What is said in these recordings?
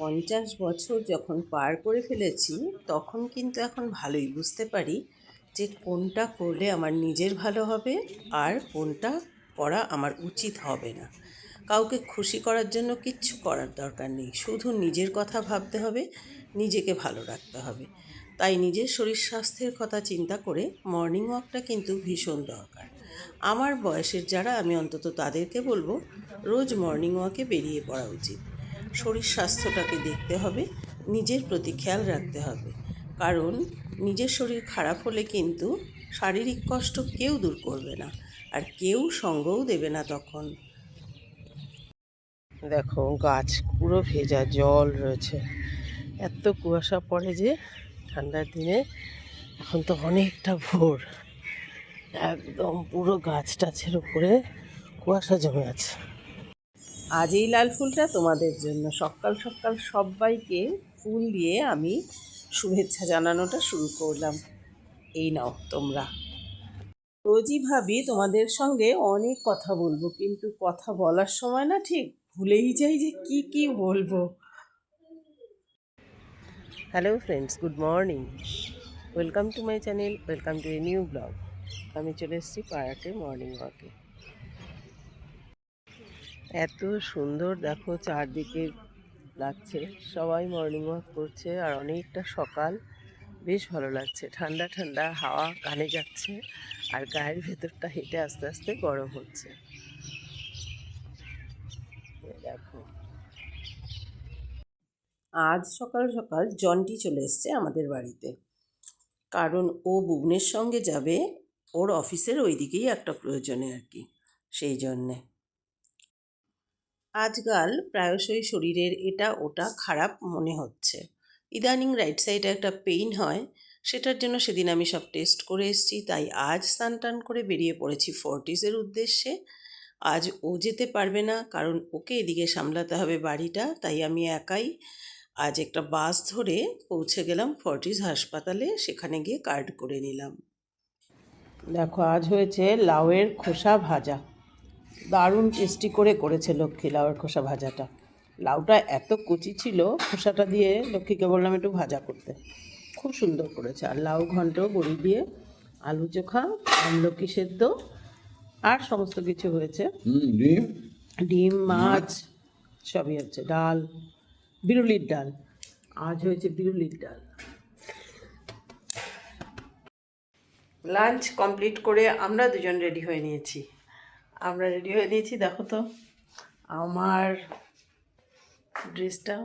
পঞ্চাশ বছর যখন পার করে ফেলেছি, তখন কিন্তু এখন ভালোই বুঝতে পারি যে কোনটা করলে আমার নিজের ভালো হবে আর কোনটা করা আমার উচিত হবে না। কাউকে খুশি করার জন্য কিচ্ছু করার দরকার নেই। শুধু নিজের কথা ভাবতে হবে, নিজেকে ভালো রাখতে হবে। তাই নিজের শরীর স্বাস্থ্যের কথা চিন্তা করে মর্নিং ওয়াকটা কিন্তু ভীষণ দরকার। আমার বয়সের যারা, আমি অন্তত তাদেরকে বলব, রোজ মর্নিং ওয়াকে বেরিয়ে পড়া উচিত। শরীর স্বাস্থ্যটাকে দেখতে হবে, নিজের প্রতি খেয়াল রাখতে হবে। কারণ নিজের শরীর খারাপ হলে কিন্তু শারীরিক কষ্ট কেউ দূর করবে না, আর কেউ সঙ্গও দেবে না তখন। দেখো, গাছ পুরো ভেজা, জল রয়েছে। এত কুয়াশা পড়ে যে ঠান্ডার দিনে এখন তো অনেকটা ভোর। একদম পুরো গাছ টাছের উপরে কুয়াশা জমে আছে। আজ এই লাল ফুলটা তোমাদের জন্য। সকাল সকাল সবাইকে ফুল দিয়ে আমি শুভেচ্ছা জানানোটা শুরু করলাম। এই নাও তোমরা। রোজই ভাবি তোমাদের সঙ্গে অনেক কথা বলব, কিন্তু কথা বলার সময় না ঠিক ভুলেই যাই যে কি কি বলব। Hello friends good morning welcome to my channel welcome to a new blog আমি চলে এসেছি পাড়াতে মর্নিং ওয়াকে এত সুন্দর দেখো চারদিকে লাগছে। সবাই মর্নিং ওয়াক করছে আর অনেকটা সকাল। বেশ ভালো লাগছে। ঠান্ডা ঠান্ডা হাওয়া কানে যাচ্ছে আর গায়ের ভেতরটা হেঁটে আস্তে আস্তে গরম হচ্ছে। দেখো। আজ সকাল সকাল জন্টি চলে এসছে আমাদের বাড়িতে। কারণ ও বুবনের সঙ্গে যাবে, ওর অফিসের ওইদিকেই একটা প্রয়োজনে আর কি। সেই জন্যে। আজকাল প্রায়শই শরীরের এটা ওটা খারাপ মনে হচ্ছে। ইদানিং রাইট সাইডে একটা পেইন হয়, সেটার জন্য সেদিন আমি সব টেস্ট করে এসেছি, তাই আজ স্নান টান করে বেরিয়ে পড়েছি ফর্টিসের উদ্দেশ্যে। আজ ও যেতে পারবে না, কারণ ওকে এদিকে সামলাতে হবে বাড়িটা, তাই আমি একাই আজ একটা বাস ধরে পৌঁছে গেলাম ফর্টিস হাসপাতালে, সেখানে গিয়ে কার্ড করে নিলাম। দেখো, আজ হয়েছে লাউয়ের খোসা ভাজা। দারুণ টেস্টি করে করেছে লক্ষ্মী লাউয়ের খোসা ভাজাটা। লাউটা এত কুচি ছিল খোসাটা দিয়ে লক্ষ্মীকে বললাম একটু ভাজা করতে। খুব সুন্দর করেছে। আর লাউ ঘন্ট বড়ি দিয়ে আলু চোখা আমলকি সেদ্ধ আর সমস্ত কিছু হয়েছে। ডিম? ডিম মাছ? সবই হচ্ছে। ডাল বিরুলির ডাল। আজ হয়েছে বিরুলির ডাল। লাঞ্চ কমপ্লিট করে আমরা দুজন রেডি হয়ে নিয়েছি। আমরা রেডি হয়ে নিয়েছি দেখো তো। আমার ড্রেসটা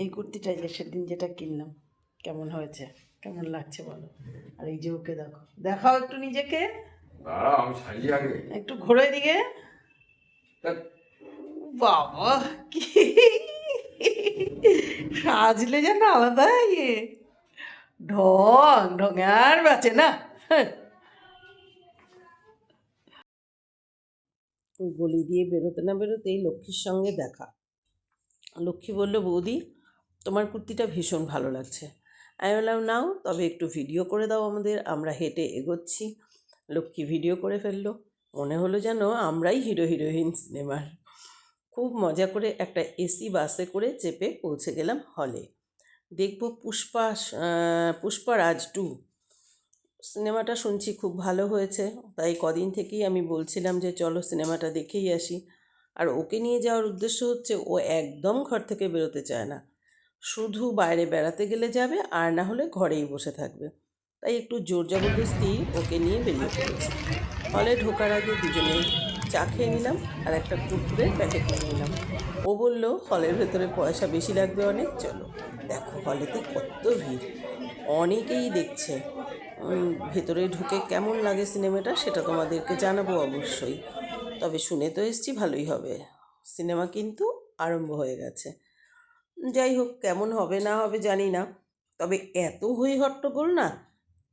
এই কুর্তিটা যে সেদিন যেটা কিনলাম কেমন হয়েছে কেমন লাগছে বলো। আর এই যে ওকে দেখো দেখাও একটু নিজেকে। আমি আগে। একটু ঘোরো দিকে বাবা কি? সাজলে যেন আলাদা ইয়ে। ঢং ঢং আর বাঁচে না। গলি দিয়ে বেরোতে না বেরোতেই লক্ষ্মীর সঙ্গে দেখা। লক্ষ্মী বলল, বৌদি, তোমার কুর্তিটা ভীষণ ভালো লাগছে। আমি বললাম, নাও, তবে একটু ভিডিও করে দাও আমাদের, আমরা হেঁটে এগোচ্ছি। লক্ষ্মী ভিডিও করে ফেলল। মনে হলো যেন আমরাই হিরো হিরোইন সিনেমার। খুব মজা করে একটা এসি বাসে করে চেপে পৌঁছে গেলাম হলে। দেখব পুষ্পা পুষ্পারাজ টু সিনেমাটা শুনছি, খুব ভালো হয়েছে। তাই কদিন থেকেই আমি বলছিলাম যে, চলো সিনেমাটা দেখেই আসি। আর ওকে নিয়ে যাওয়ার উদ্দেশ্য হচ্ছে, ও একদম ঘর থেকে বেরোতে চায় না। শুধু বাইরে বেড়াতে গেলে যাবে, আর না হলে ঘরেই বসে থাকবে। তাই একটু জোর জবরদস্তি ওকে নিয়ে বেরিয়ে পড়েছি। হলে ঢোকার আগে দুজনে চা খেয়ে নিলাম, আর একটা কুকুরের প্যাকেট নিয়ে নিলাম। ও বলল, হলের ভেতরে পয়সা বেশি লাগবে অনেক, চলো। দেখো হলেতে কত ভিড়। অনেকেই দেখছে। ভেতরে ঢুকে কেমন লাগে সিনেমাটা সেটা তোমাদেরকে জানাব অবশ্যই। তবে শুনে তো এসছি ভালোই হবে। সিনেমা কিন্তু আরম্ভ হয়ে গেছে। যাই হোক, কেমন হবে না হবে জানি না। তবে এত হই হট্টগোল না,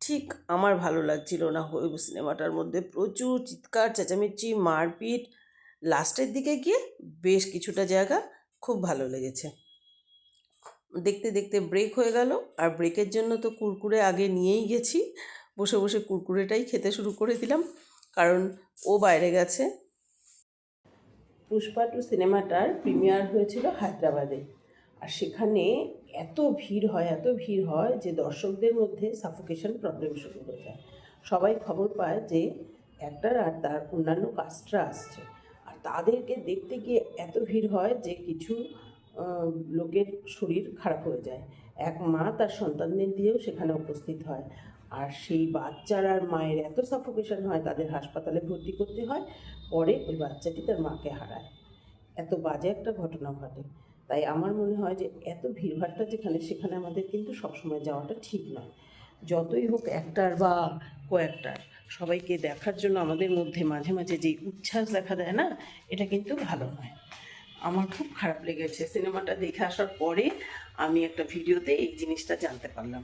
ঠিক আমার ভালো লাগছিল না ওই সিনেমাটার মধ্যে প্রচুর চিৎকার, চেঁচামেচি, মারপিট। লাস্টের দিকে গিয়ে বেশ কিছুটা জায়গা খুব ভালো লেগেছে। দেখতে দেখতে ব্রেক হয়ে গেল। আর ব্রেকের জন্য তো কুরকুরে আগে নিয়েই গেছি। বসে বসে কুরকুরেটাই খেতে শুরু করে দিলাম। কারণ ও বাইরে গেছে। পুষ্পা টু সিনেমাটার প্রিমিয়ার হয়েছিল হায়দ্রাবাদে। আর সেখানে এত ভিড় হয়, এত ভিড় হয় যে দর্শকদের মধ্যে সাফোকেশন প্রবলেম শুরু হয়ে যায়। সবাই খবর পায় যে অ্যাক্টার আর তার অন্যান্য কাস্টরা আসছে। আর তাদেরকে দেখতে গিয়ে এত ভিড় হয় যে কিছু লোকের শরীর খারাপ হয়ে যায়। এক মা তার সন্তানদের দিয়েও সেখানে উপস্থিত হয়। আর সেই বাচ্চার আর মায়ের এত সাফোকেশন হয়, তাদের হাসপাতালে ভর্তি করতে হয়, পরে ওই বাচ্চাটি তার মাকে হারায়। এত বাজে একটা ঘটনা ঘটে। তাই আমার মনে হয় যে এত ভিড়ভাড়টা যেখানে, সেখানে আমাদের কিন্তু সবসময় যাওয়াটা ঠিক নয়। যতই হোক একটার বা কয়েকটার, সবাইকে দেখার জন্য আমাদের মধ্যে মাঝে মাঝে যে উচ্ছ্বাস দেখা দেয় না, এটা কিন্তু ভালো নয়। আমার খুব খারাপ লেগেছে। সিনেমাটা দেখে আসার পরে আমি একটা ভিডিওতে এই জিনিসটা জানতে পারলাম।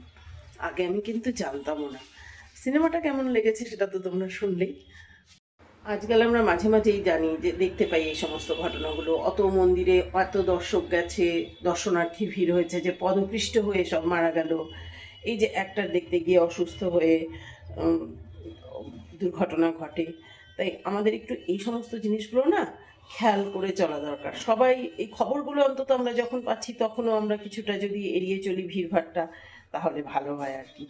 আগে আমি কিন্তু জানতামও না। সিনেমাটা কেমন লেগেছে সেটা তো তোমরা শুনলেই। আজকাল আমরা মাঝে মাঝেই জানি যে দেখতে পাই এই সমস্ত ঘটনাগুলো। অত মন্দিরে এত দর্শক গেছে, দর্শনার্থী ভিড় হয়েছে যে পদপৃষ্ট হয়ে সব মারা গেল। এই যে একটার দেখতে গিয়ে অসুস্থ হয়ে দুর্ঘটনা ঘটে। তাই আমাদের একটু এই সমস্ত জিনিসগুলো না খেয়াল করে চলা দরকার। সবাই এই খবরগুলো অন্তত আমরা যখন পাচ্ছি তখনও আমরা কিছুটা যদি এড়িয়ে চলি ভিড়ভাড়টা, তাহলে ভালো হয় আর কি।